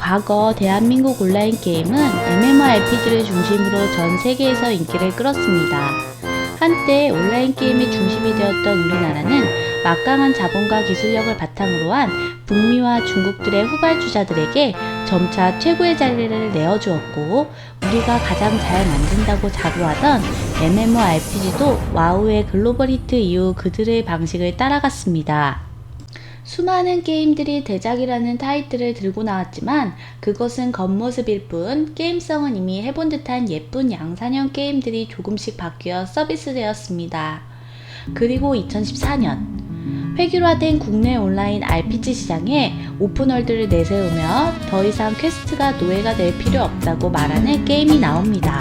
과거 대한민국 온라인 게임은 MMORPG를 중심으로 전 세계에서 인기를 끌었습니다. 한때 온라인 게임의 중심이 되었던 우리나라는 막강한 자본과 기술력을 바탕으로 한 북미와 중국들의 후발주자들에게 점차 최고의 자리를 내어주었고 우리가 가장 잘 만든다고 자부하던 MMORPG도 와우의 글로벌 히트 이후 그들의 방식을 따라갔습니다. 수많은 게임들이 대작이라는 타이틀을 들고 나왔지만 그것은 겉모습일 뿐 게임성은 이미 해본 듯한 예쁜 양산형 게임들이 조금씩 바뀌어 서비스되었습니다. 그리고 2014년 획일화된 국내 온라인 RPG 시장에 오픈월드를 내세우며 더 이상 퀘스트가 노예가 될 필요 없다고 말하는 게임이 나옵니다.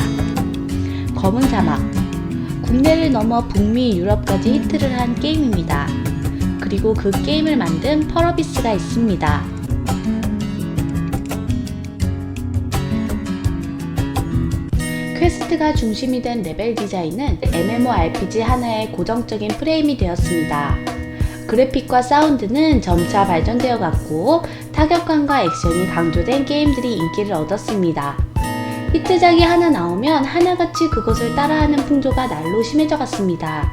검은 사막 국내를 넘어 북미, 유럽까지 히트를 한 게임입니다. 그리고 그 게임을 만든 펄어비스가 있습니다. 퀘스트가 중심이 된 레벨 디자인은 MMORPG 하나의 고정적인 프레임이 되었습니다. 그래픽과 사운드는 점차 발전되어 갔고 타격감과 액션이 강조된 게임들이 인기를 얻었습니다. 히트작이 하나 나오면 하나같이 그것을 따라하는 풍조가 날로 심해져 갔습니다.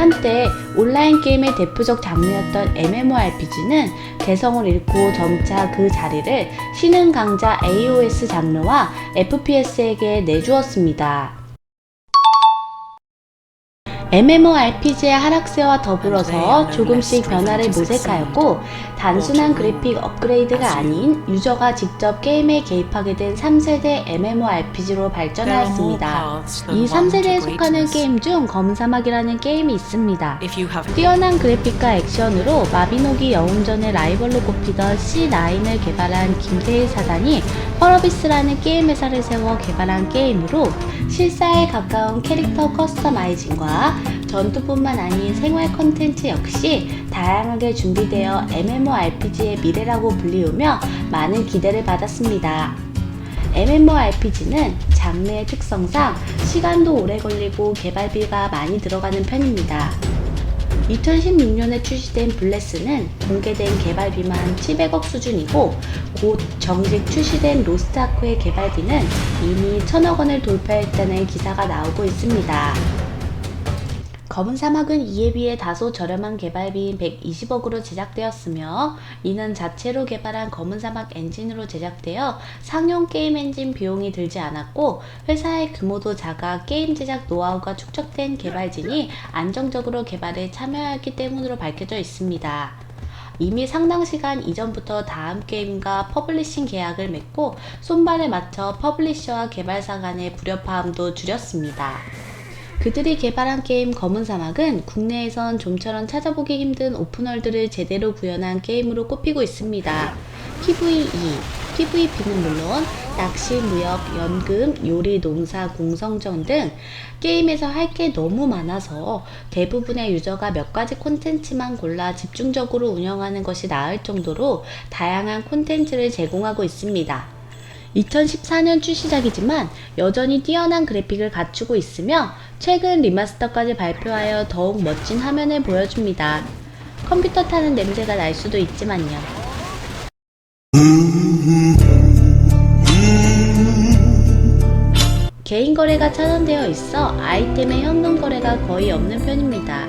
한때 온라인 게임의 대표적 장르였던 MMORPG는 개성을 잃고 점차 그 자리를 신흥 강자 AOS 장르와 FPS에게 내주었습니다. MMORPG의 하락세와 더불어서 조금씩 변화를 모색하였고 단순한 그래픽 업그레이드가 아닌 유저가 직접 게임에 개입하게 된 3세대 MMORPG로 발전하였습니다. 이 3세대에 속하는 게임 중 검사막이라는 게임이 있습니다. 뛰어난 그래픽과 액션으로 마비노기 영웅전의 라이벌로 꼽히던 C9을 개발한 김태일 사단이 펄어비스라는 게임 회사를 세워 개발한 게임으로 실사에 가까운 캐릭터 커스터마이징과 전투뿐만 아닌 생활 컨텐츠 역시 다양하게 준비되어 MMORPG의 미래라고 불리우며 많은 기대를 받았습니다. MMORPG는 장르의 특성상 시간도 오래 걸리고 개발비가 많이 들어가는 편입니다. 2016년에 출시된 블레스는 공개된 개발비만 700억 수준이고 곧 정식 출시된 로스트아크의 개발비는 이미 1000억 원을 돌파했다는 기사가 나오고 있습니다. 검은 사막은 이에 비해 다소 저렴한 개발비인 120억으로 제작되었으며 이는 자체로 개발한 검은 사막 엔진으로 제작되어 상용 게임 엔진 비용이 들지 않았고 회사의 규모도 작아 게임 제작 노하우가 축적된 개발진이 안정적으로 개발에 참여하였기 때문으로 밝혀져 있습니다. 이미 상당 시간 이전부터 다음 게임과 퍼블리싱 계약을 맺고 손발을 맞춰 퍼블리셔와 개발사 간의 불협화음도 줄였습니다. 그들이 개발한 게임 검은 사막은 국내에선 좀처럼 찾아보기 힘든 오픈월드를 제대로 구현한 게임으로 꼽히고 있습니다. PVE, PVP는 물론 낚시, 무역, 연금, 요리, 농사, 공성전 등 게임에서 할 게 너무 많아서 대부분의 유저가 몇 가지 콘텐츠만 골라 집중적으로 운영하는 것이 나을 정도로 다양한 콘텐츠를 제공하고 있습니다. 2014년 출시작이지만 여전히 뛰어난 그래픽을 갖추고 있으며 최근 리마스터까지 발표하여 더욱 멋진 화면을 보여줍니다. 컴퓨터 타는 냄새가 날 수도 있지만요. 개인 거래가 차단되어 있어 아이템의 현금 거래가 거의 없는 편입니다.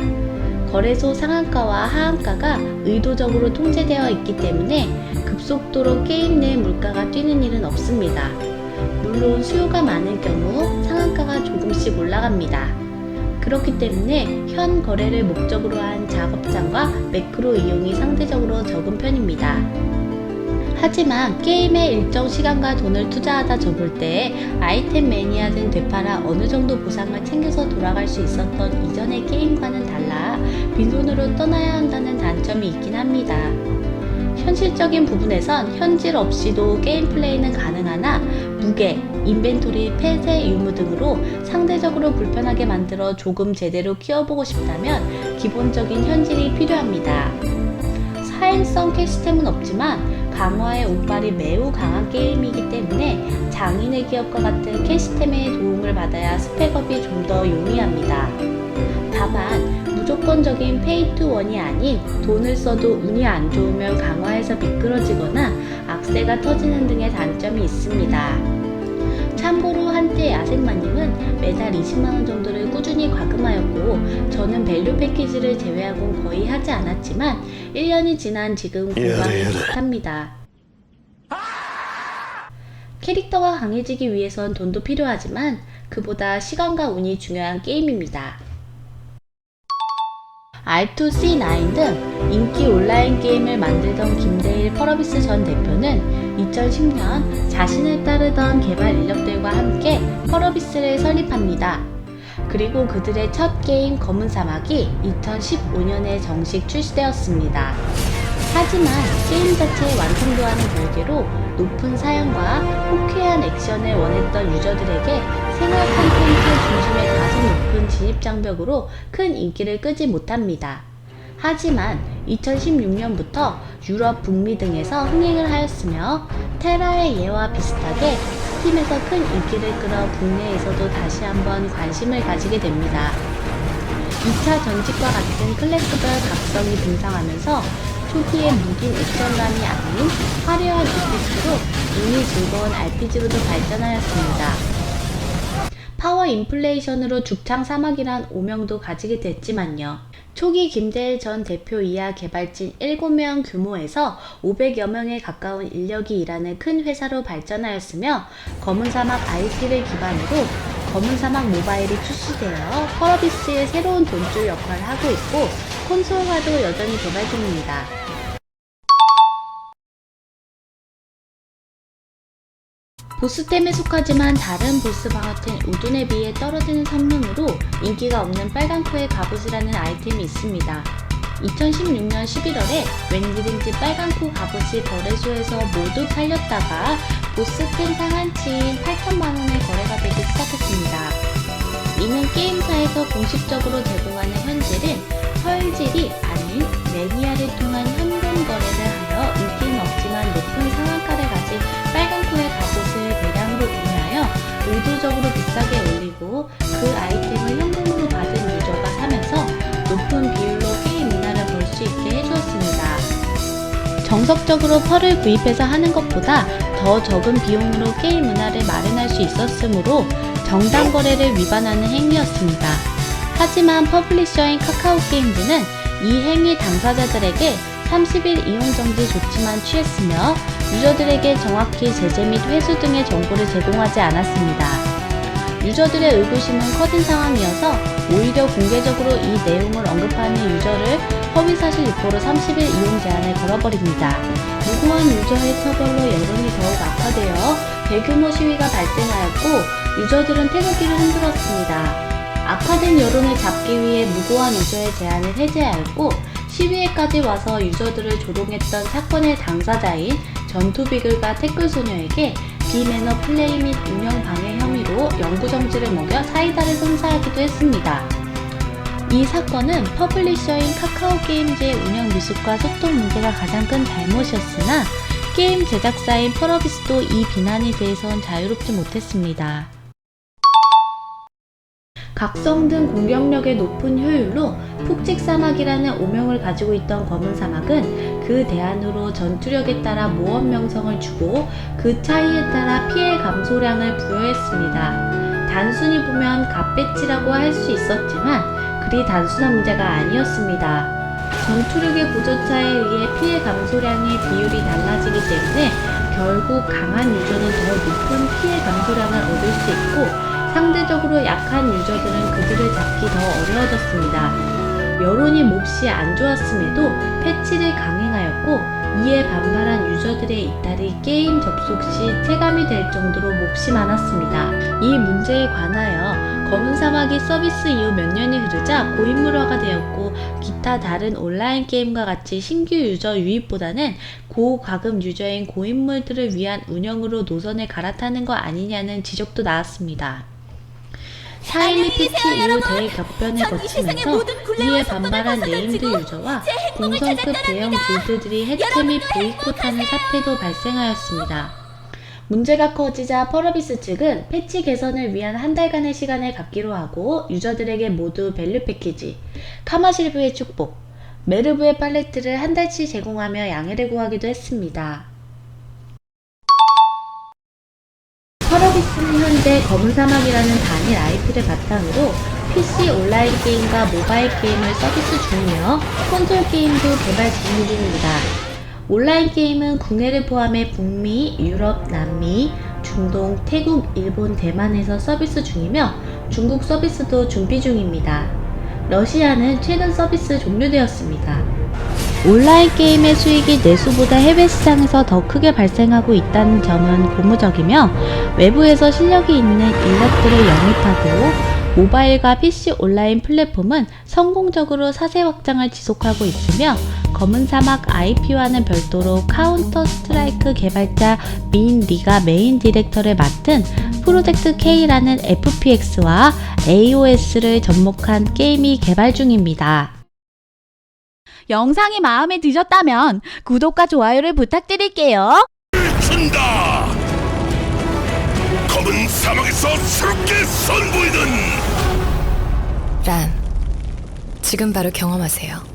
거래소 상한가와 하한가가 의도적으로 통제되어 있기 때문에 급속도로 게임 내 물가가 뛰는 일은 없습니다. 물론 수요가 많을 경우 상한가가 조금씩 올라갑니다. 그렇기 때문에 현 거래를 목적으로 한 작업장과 매크로 이용이 상대적으로 적은 편입니다. 하지만 게임에 일정 시간과 돈을 투자하다 접을 때 아이템 매니아든 되팔아 어느 정도 보상을 챙겨서 돌아갈 수 있었던 이전의 게임과는 달라 빈손으로 떠나야 한다는 단점이 있긴 합니다. 현실적인 부분에선 현질 없이도 게임 플레이는 가능하나 무게, 인벤토리, 폐쇄 유무 등으로 상대적으로 불편하게 만들어 조금 제대로 키워보고 싶다면 기본적인 현질이 필요합니다. 사행성 캐시템은 없지만 강화의 운빨이 매우 강한 게임이기 때문에 장인의 기업과 같은 캐시템의 도움을 받아야 스펙업이 좀 더 용이합니다. 다만 무조건적인 페이 투 원이 아닌 돈을 써도 운이 안 좋으면 강화해서 미끄러지거나 악세가 터지는 등의 단점이 있습니다. 참고로 한때 야생마님은 매달 20만원 정도를 꾸준히 과금하였고 저는 밸류 패키지를 제외하곤 거의 하지 않았지만 1년이 지난 지금 공감이 비슷합니다. 캐릭터가 강해지기 위해선 돈도 필요하지만 그보다 시간과 운이 중요한 게임입니다. R2C9 등 인기 온라인 게임을 만들던 김대일 펄어비스 전 대표는 2010년 자신을 따르던 개발 인력들과 함께 펄어비스를 설립합니다. 그리고 그들의 첫 게임 검은 사막이 2015년에 정식 출시되었습니다. 하지만 게임 자체의 완성도와는 별개로 높은 사양과 호쾌한 액션을 원했던 유저들에게 생활 콘텐츠 중심의 다소 높은 진입 장벽으로 큰 인기를 끄지 못합니다. 하지만 2016년부터 유럽, 북미 등에서 흥행을 하였으며 테라의 예와 비슷하게 스팀에서 큰 인기를 끌어 국내에서도 다시 한번 관심을 가지게 됩니다. 2차 전직과 같은 클래스별 각성이 등장하면서 초기의 무긴 액션감이 아닌 화려한 이펙트로 이미 즐거운 RPG로도 발전하였습니다. 파워 인플레이션으로 죽창 사막이란 오명도 가지게 됐지만요. 초기 김대일 전 대표 이하 개발진 7명 규모에서 500여 명에 가까운 인력이 일하는 큰 회사로 발전하였으며 검은 사막 IP를 기반으로 검은 사막 모바일이 출시되어 펄어비스의 새로운 돈줄 역할을 하고 있고 콘솔화도 여전히 개발 중입니다. 보스템에 속하지만 다른 보스바 같은 우둔에 비해 떨어지는 성능으로 인기가 없는 빨간코의 갑옷이라는 아이템이 있습니다. 2016년 11월에 웬일인지 빨간코 갑옷이 거래소에서 모두 팔렸다가 보스템 상한치인 8천만원에 거래가 되기 시작했습니다. 이는 게임사에서 공식적으로 제공하는 현질은 펄질이 아닌 매니아를 통한 정석적으로 펄을 구입해서 하는 것보다 더 적은 비용으로 게임 문화를 마련할 수 있었으므로 정당 거래를 위반하는 행위였습니다. 하지만 퍼블리셔인 카카오 게임즈는 이 행위 당사자들에게 30일 이용 정지 조치만 취했으며 유저들에게 정확히 제재 및 회수 등의 정보를 제공하지 않았습니다. 유저들의 의구심은 커진 상황이어서 오히려 공개적으로 이 내용을 언급하는 유저를 허위사실 유포로 30일 이용 제한을 걸어버립니다. 무고한 유저의 처벌로 여론이 더욱 악화되어 대규모 시위가 발생하였고 유저들은 태극기를 흔들었습니다. 악화된 여론을 잡기 위해 무고한 유저의 제한을 해제하였고 시위에까지 와서 유저들을 조롱했던 사건의 당사자인 전투비글과 태클소녀에게 비매너 플레이 및 운영 방해 혐의로 영구정지를 먹여 사이다를 선사하기도 했습니다. 이 사건은 퍼블리셔인 카카오 게임즈의 운영 미숙과 소통 문제가 가장 큰 잘못이었으나 게임 제작사인 펄어비스도 이 비난에 대해선 자유롭지 못했습니다. 각성 등 공격력의 높은 효율로 푹직 사막이라는 오명을 가지고 있던 검은 사막은 그 대안으로 전투력에 따라 모험 명성을 주고 그 차이에 따라 피해 감소량을 부여했습니다. 단순히 보면 갓배치라고 할 수 있었지만 그리 단순한 문제가 아니었습니다. 전투력의 부조차에 의해 피해 감소량의 비율이 달라지기 때문에 결국 강한 유저는 더 높은 피해 감소량을 얻을 수 있고 상대적으로 약한 유저들은 그들을 잡기 더 어려워졌습니다. 여론이 몹시 안 좋았음에도 패치를 강행하였고 이에 반발한 유저들의 이탈이 게임 접속 시 체감이 될 정도로 몹시 많았습니다. 이 문제에 관하여 검은 사막이 서비스 이후 몇 년이 흐르자 고인물화가 되었고 기타 다른 온라인 게임과 같이 신규 유저 유입보다는 고과금 유저인 고인물들을 위한 운영으로 노선을 갈아타는 거 아니냐는 지적도 나왔습니다. 4.12 패치 이후 대격변을 거치면서 이에 반발한 네임드 유저와 공성급 대형 길드들이 해체 및 보이콧하는 사태도 발생하였습니다. 문제가 커지자 펄어비스 측은 패치 개선을 위한 한 달간의 시간을 갖기로 하고 유저들에게 모두 밸류 패키지, 카마실브의 축복, 메르브의 팔레트를 한 달치 제공하며 양해를 구하기도 했습니다. 펄어비스는 현재 검은 사막이라는 단일 IP를 바탕으로 PC 온라인 게임과 모바일 게임을 서비스 중이며 콘솔 게임도 개발 진행 중입니다. 온라인 게임은 국내를 포함해 북미, 유럽, 남미, 중동, 태국, 일본, 대만에서 서비스 중이며 중국 서비스도 준비 중입니다. 러시아는 최근 서비스 종료되었습니다. 온라인 게임의 수익이 내수보다 해외 시장에서 더 크게 발생하고 있다는 점은 고무적이며 외부에서 실력이 있는 인력들을 영입하고 모바일과 PC 온라인 플랫폼은 성공적으로 사세 확장을 지속하고 있으며 검은 사막 IP와는 별도로 카운터 스트라이크 개발자 민 리가 메인 디렉터를 맡은 프로젝트 K라는 FPX와 AOS를 접목한 게임이 개발 중입니다. 영상이 마음에 드셨다면 구독과 좋아요를 부탁드릴게요. 준다! 검은 사막에서 새롭게 선보이는 란, 지금 바로 경험하세요.